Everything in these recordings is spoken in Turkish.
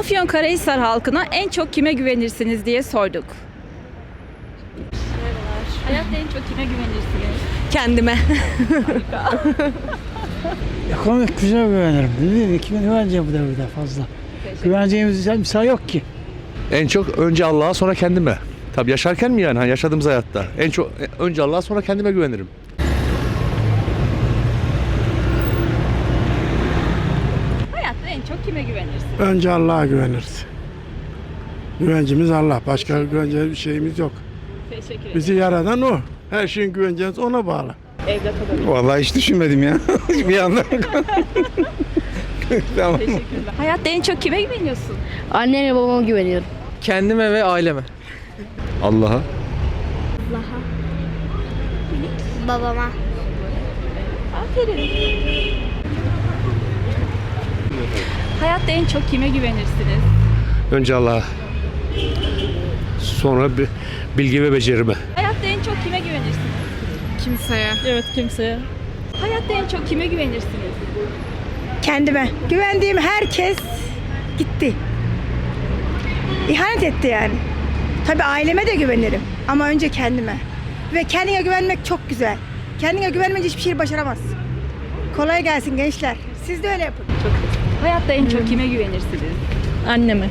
Afyonkarahisar halkına en çok kime güvenirsiniz diye sorduk. Hayatta en çok kime güvenirsiniz? Kendime. Ekonomik güzel güvenirim. Değil mi? Kime güveneceğim bu devirde fazla? Güveneceğimiz insan yok ki. En çok önce Allah'a sonra kendime. Tabii yaşarken mi yani? Hani yaşadığımız hayatta. En çok önce Allah'a sonra kendime güvenirim. Hayatta en çok kime güvenirsiniz? Önce Allah'a güveniriz. Güvencimiz Allah. Başka güvence bir şeyimiz yok. Teşekkür ederim. Bizi yaradan o. Her şeyin güvenceniz ona bağlı. Evlat olarak. Vallahi hiç düşünmedim ya. bir anda. tamam. Teşekkürler. Hayatta en çok kime güveniyorsun? Anneme babama güveniyorum. Kendime ve aileme. Allah'a. Babama. Aferin. Hayatta en çok kime güvenirsiniz? Önce Allah'a. Sonra bi- bilgi ve becerime. Hayatta en çok kime güvenirsiniz? Kimseye. Evet kimseye. Hayatta en çok kime güvenirsiniz? Kendime. Güvendiğim herkes gitti. İhanet etti yani. Tabii aileme de güvenirim ama önce kendime. Ve kendine güvenmek çok güzel. Kendine güvenmeyince hiçbir şey başaramazsın. Kolay gelsin gençler. Siz de öyle yapın. Hayatta en çok kime güvenirsiniz? Anneme.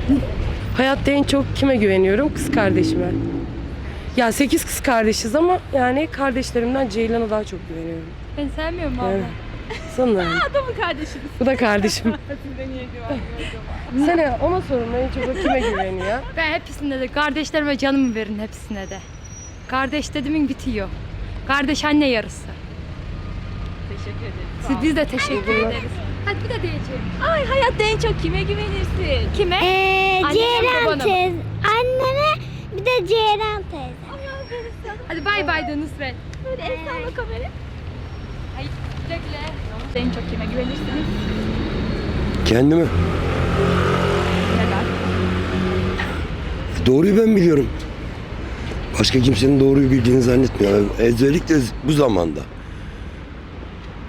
Hayatta en çok kime güveniyorum? Kız kardeşime. Ya sekiz kız kardeşiz ama yani kardeşlerimden Ceylan'a daha çok güveniyorum. Ben sevmiyorum Yani. Sana. Adamın kardeşiniz. Bu da kardeşim. Size niye güvenmiyorum? Sana ona sorun en çok o kime güveniyor? Ben hepsine de kardeşlerime canımı verin hepsine de. Kardeş dediğimin bitiyor. Kardeş anne yarısı. Teşekkür ederim. Siz biz de teşekkür ederiz. Hadi bir de diyeceğim. Ay hayatta en çok kime güvenirsin? Kime? Ee, babana mı? teyze. Anneme bir de Ceyran teyze. Hadi bay bay de Nusret. Böyle el salla kamera. Hayır, güle güle. En çok kime güvenirsiniz? Kendime. Neden? Doğruyu ben biliyorum. Başka kimsenin doğruyu bildiğini zannetmiyorum. Özellikle bu zamanda.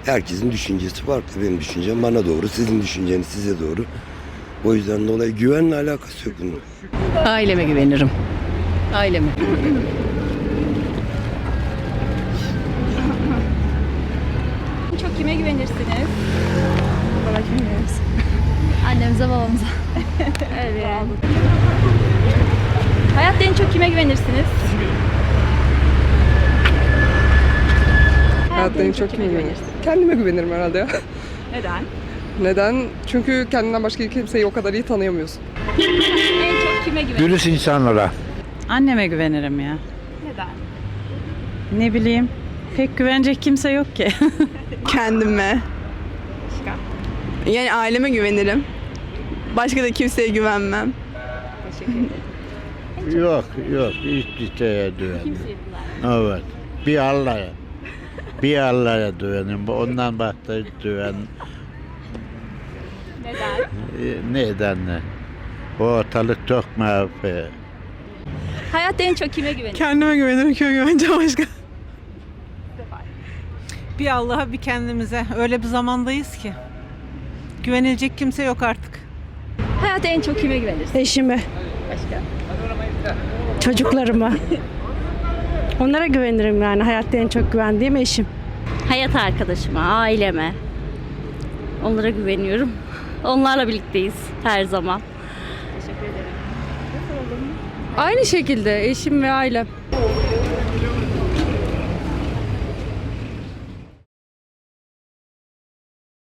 Herkesin düşüncesi farklı. Benim düşüncem bana doğru, sizin düşünceniz size doğru. O yüzden dolayı güvenle alakası yok bunun. Aileme güvenirim. Aileme. Çok kime güvenirsiniz? Annemize babamıza. Evet. Hayatta en çok kime güvenirsiniz? Hayatta en çok kime güvenirsiniz? Kendime güvenirim herhalde ya. Neden? Neden? Çünkü kendinden başka kimseyi o kadar iyi tanıyamıyorsun. En çok kime güvenirsiniz? Dürüst insanlara. Anneme güvenirim ya. Neden? Ne bileyim. Pek güvenecek kimse yok ki. Kendime. Başka? Yani aileme güvenirim. Başka da kimseye güvenmem. Teşekkür ederim. Yok yok hiç. Kimseye güven. Evet. Bir Allah'a. Bir Allah'a güvenim. Ondan başka hiç güven. Neden? e, Neden ne? O ortalık çok mahve. Hayatta en çok kime güvenirsiniz? Kendime güvenirim. Kime güveneceğim başka? bir Allah'a bir kendimize. Öyle bir zamandayız ki. Güvenilecek kimse yok artık. Hayatta en çok kime güvenirsiniz? Eşime, Başka? çocuklarıma. Onlara güvenirim yani. Hayatta en çok güvendiğim eşim. Hayat arkadaşıma, aileme. Onlara güveniyorum. Onlarla birlikteyiz her zaman. Teşekkür ederim. Aynı şekilde eşim ve ailem.